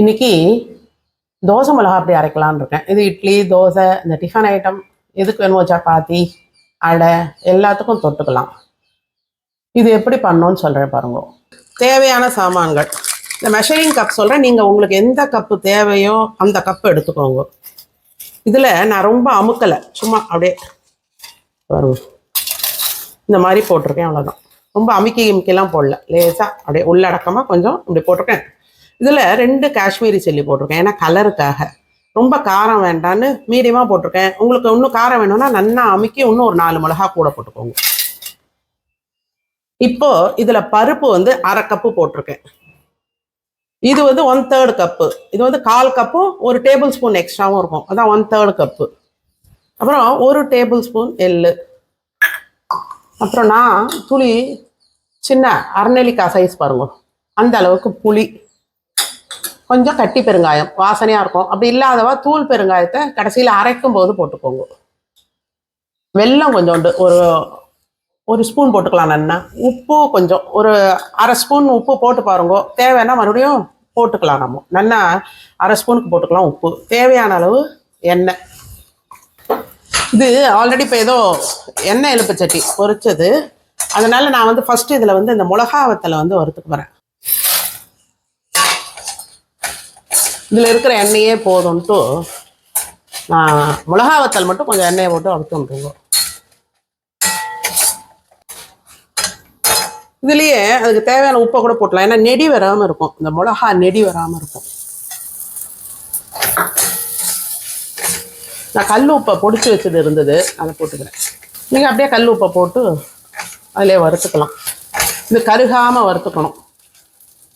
இன்னைக்கு தோசை மிளகா அப்படி அரைக்கலான்னு இருக்கேன். இது இட்லி தோசை இந்த டிஃபன் ஐட்டம் எதுக்கு வேணுமோ சப்பாத்தி அடை எல்லாத்துக்கும் தொட்டுக்கலாம். இது எப்படி பண்ணணும்னு சொல்கிறேன் பாருங்க. தேவையான சாமான்கள். இந்த மெஷரிங் கப் சொல்கிறேன் நீங்கள் உங்களுக்கு எந்த கப்பு தேவையோ அந்த கப்பு எடுத்துக்கோங்க. இதில் நான் ரொம்ப அமுக்கலை. சும்மா அப்படியே வரும் இந்த மாதிரி போட்டிருக்கேன் அவ்வளோதான் ரொம்ப அமுக்கி அமுக்கிலாம் போடல. லேசாக அப்படியே உள்ளடக்கமாக கொஞ்சம் இப்படி போட்டிருக்கேன். இதில் ரெண்டு காஷ்மீரி சில்லி போட்டிருக்கேன். ஏன்னா கலருக்காக. ரொம்ப காரம் வேண்டான்னு மீடியமாக போட்டிருக்கேன். உங்களுக்கு இன்னும் காரம் வேணும்னா நல்லா அமுக்கி இன்னும் ஒரு நாலு மிளகா கூட போட்டுக்கோங்க. இப்போ இதில் பருப்பு வந்து அரை கப்பு போட்டிருக்கேன். இது வந்து ஒன் தேர்டு கப்பு இது வந்து கால் கப்பும் ஒரு டேபிள் ஸ்பூன் எக்ஸ்ட்ராவும் இருக்கும். அதான் ஒன் தேர்டு கப்பு அப்புறம் ஒரு டேபிள் ஸ்பூன் எள்ளு. அப்புறம் நான் துளி சின்ன அரைநெல்லிக்காய் சைஸ் பாருங்க. அந்த அளவுக்கு புளி. கொஞ்சம் கட்டி பெருங்காயம் வாசனையாக இருக்கும். அப்படி இல்லாதவா தூள் பெருங்காயத்தை கடைசியில் அரைக்கும் போது போட்டுக்கோங்க. வெல்லம் கொஞ்சோண்டு ஒரு ஒரு ஸ்பூன் போட்டுக்கலாம் நன்னா. உப்பு கொஞ்சம் ஒரு அரை ஸ்பூன் உப்பு போட்டு பாருங்க. தேவைன்னா மறுபடியும் போட்டுக்கலாம் நம்ம. நல்லா அரை ஸ்பூனுக்கு போட்டுக்கலாம் உப்பு. தேவையான அளவு எண்ணெய். இது ஆல்ரெடி இப்போ ஏதோ எண்ணெய் எலுப்புச்சட்டி பொறிச்சது அதனால நான் வந்து ஃபஸ்ட்டு இதில் வந்து இந்த மிளகா வத்தலை வந்து வறுத்துக்கு போகிறேன் இதில் இருக்கிற எண்ணெயே போதும்ட்டு நான் மிளகா வத்தல் மட்டும் கொஞ்சம் எண்ணெயை போட்டு வறுத்து விட்டுருங்க. இதுலேயே அதுக்கு தேவையான உப்பை கூட போட்டலாம். ஏன்னா நெடி வராமல் இருக்கும். இந்த மிளகா நெடி வராமல் இருக்கும். நான் கல் உப்பை பொடிச்சு வச்சது இருந்தது. அதை போட்டுக்கிறேன். நீங்கள் அப்படியே கல் உப்பை போட்டு அதிலே வறுத்துக்கலாம். இது கருகாமல் வறுத்துக்கணும்.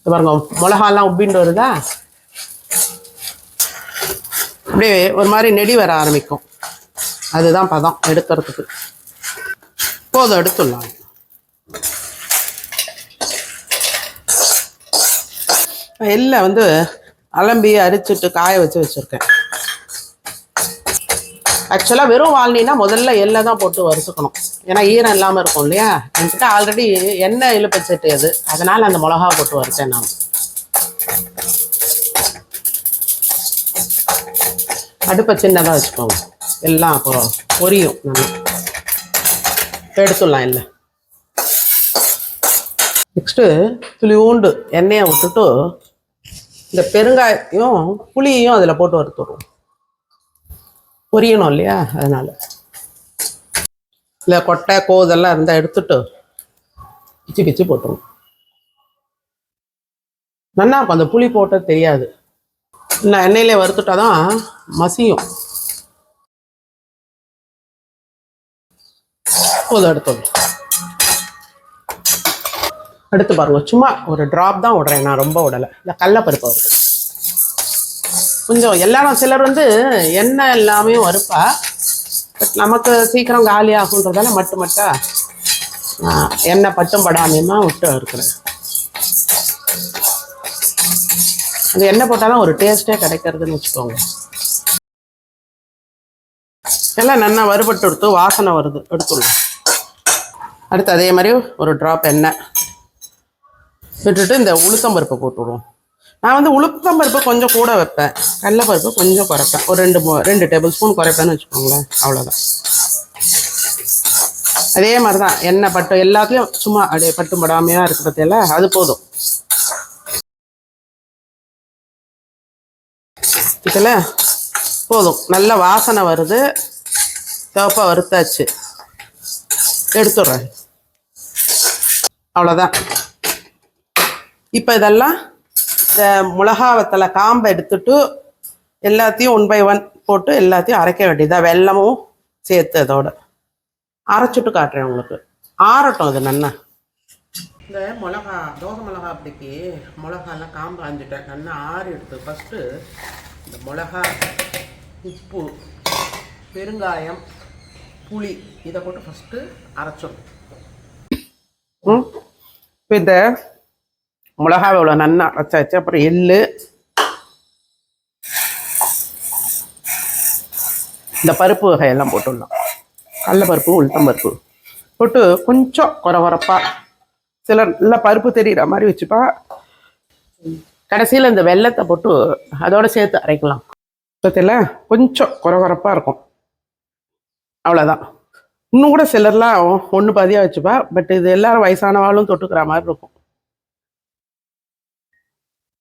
இது பாருங்க மிளகாலாம் உப்பிண்டு வருதா? அப்படியே ஒரு மாதிரி நெடி வர ஆரம்பிக்கும். அதுதான் பதம் எடுக்கிறதுக்கு. போதும் எடுத்துடலாம். எல்லாம் வந்து அலம்பி அரிச்சிட்டு காய வச்சு வச்சுருக்கேன். ஆக்சுவலாக வெறும் வாழ்னா முதல்ல எல்லை தான் போட்டு வறுத்துக்கணும். ஏன்னா ஈரம் இல்லாமல் இருக்கும் இல்லையா? என்கிட்ட ஆல்ரெடி எண்ணெய் இழுப்பச்சட்டு அது. அதனால் அந்த மிளகா போட்டு வறுத்தேன் நான். அடுப்பை சின்னதாக வச்சுக்கோங்க. எல்லாம் அப்புறம் பொரியும். நல்லா. எடுத்துடலாம் இல்லை நெக்ஸ்ட்டு துளியூண்டு எண்ணெயை விட்டுட்டு இந்த பெருங்காயத்தையும் புளியையும் அதில் போட்டு வறுத்துடுவோம் பொரியணும் இல்லையா? அதனால். இல்லை கொட்டை கோதெல்லாம் இருந்தால் எடுத்துட்டு பிச்சு பிச்சு போட்டுருவோம். நல்லா இருக்கும். அந்த புளி போட்டது தெரியாது. இல்லை எண்ணெயிலே வறுத்துட்டா தான் மசியும். போதும் எடுத்து எடுத்து பாருங்கள் சும்மா ஒரு ட்ராப் தான் விடுறேன் நான் ரொம்ப விடலை. இந்த கடலப்பருப்பு வருது கொஞ்சம் எல்லாரும் சிலர் வந்து எண்ணெய் எல்லாமே வறுப்பா பட் நமக்கு சீக்கிரம் காலி ஆகுன்றதால மட்டும் மட்டும் ஆஹ், எண்ணெய் பட்டும் படாமையுமா விட்டு இருக்கிறேன் அந்த எண்ணெய் போட்டாலும் ஒரு டேஸ்ட்டே கிடைக்கிறதுன்னு வச்சுக்கோங்க. எல்லாம் நல்லா வறுபட்டு எடுத்து வாசனை வருது எடுத்துடலாம். அடுத்து அதே மாதிரி ஒரு ட்ராப் எண்ணெய். விட்டுட்டு இந்த உளுத்தம்பருப்பை போட்டுவிடுவோம் நான் வந்து உளுத்தம்பருப்பு கொஞ்சம் கூட வைப்பேன். கடலைப்பருப்பு கொஞ்சம் குறைப்பேன். ஒரு ரெண்டு ரெண்டு டேபிள் ஸ்பூன் குறைப்பேன்னு வச்சுக்கோங்களேன் அவ்வளோதான் அதே மாதிரி தான் எண்ணெய் பட்டு எல்லாத்துலேயும் சும்மா அப்படியே பட்டு படாமையாக இருக்கிறது பற்றியில அது போதும். இதில் போதும். நல்ல வாசனை வருது. சிவப்பாக வறுத்தாச்சு. எடுத்துடுறேன். அவ்வளோதான் இப்போ இதெல்லாம் இந்த மிளகா வத்தலை காம்பை எடுத்துட்டு எல்லாத்தையும் ஒன் பை ஒன் போட்டு எல்லாத்தையும் அரைக்க வேண்டியதாக வெல்லமும் சேர்த்து அதோட. அரைச்சிட்டு காட்டுறேன் உங்களுக்கு. ஆறட்டும் அது நல்லா. இந்த மிளகா தோசை மிளகா அப்படிக்கு மிளகாலாம் காம்பு அஞ்சுட்டேன் நல்லா ஆறி எடுத்து ஃபஸ்ட்டு இந்த மிளகா உப்பு பெருங்காயம் புளி இதை போட்டு ஃபஸ்ட்டு அரைச்சிடும் ம். இப்போ இந்த மிளகாவை இவ்வளோ நல்லா அரைச்சாச்சு அப்புறம் எள்ளு. இந்த பருப்பு வகையெல்லாம் போட்டுடலாம். உளுத்தம் பருப்பு. போட்டு கொஞ்சம் குறை குறப்பாக சிலர் நல்லா பருப்பு தெரிகிற மாதிரி வச்சுப்பா. கடைசியில் இந்த வெள்ளத்தை போட்டு அதோட சேர்த்து அரைக்கலாம். பத்தியில் கொஞ்சம் குறகுறப்பாக இருக்கும். அவ்வளோதான் இன்னும் கூட சிலர்லாம் ஒன்று பாதியாக வச்சுப்பா பட் இது எல்லாரும் வயசானவாளும் தொட்டுக்கிற மாதிரி இருக்கும்.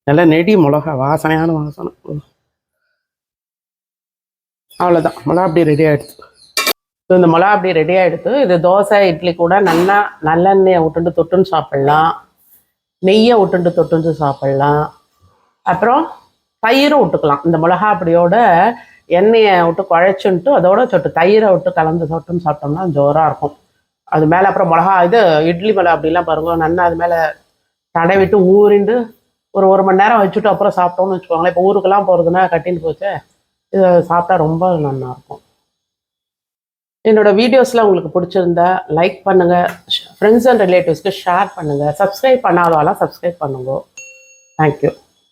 நல்லா நெடி மிளகா வாசனையான வாசனை. அவ்வளோதான் மிளகா அப்படி ரெடி ஆகிடுச்சு ஸோ இந்த மிளகா அப்படி ரெடி ஆகிடுத்து இது தோசை இட்லி கூட நல்லா நல்லெண்ணெயை விட்டுண்டு தொட்டுன்னு சாப்பிட்லாம். நெய்யை விட்டுண்டு தொட்டுண்டு சாப்பிட்லாம். அப்புறம் தயிரும் விட்டுக்கலாம். இந்த மிளகா அப்படியோட எண்ணெயை விட்டு குழைச்சுன்ட்டு அதோட சொட்டு தயிரை விட்டு கலந்து சொட்டுன்னு சாப்பிட்டோம்னா ஜோராக இருக்கும். அது மேலே அப்புறம் மிளகா இது இட்லி மேலே அப்படிலாம் பாருங்க நல்லா அது மேலே தடவிட்டு ஊறிண்டு ஒரு ஒரு மணி நேரம் வச்சுட்டு அப்புறம் சாப்பிட்டோம்னு வச்சுக்கோங்களேன். இப்போ ஊருக்கெல்லாம் போகிறதுனா கட்டின்னு போச்சு இதை சாப்பிட்டா ரொம்ப நல்லாயிருக்கும் என்னோடய என்னோட வீடியோஸ்லாம் உங்களுக்கு பிடிச்சிருந்தா லைக் பண்ணுங்கள் ஃப்ரெண்ட்ஸ் அண்ட் ரிலேட்டிவ்ஸ்க்கு ஷேர் பண்ணுங்கள் சப்ஸ்கிரைப் பண்ணாதவாலாம் சப்ஸ்கிரைப் பண்ணுங்க. Thank you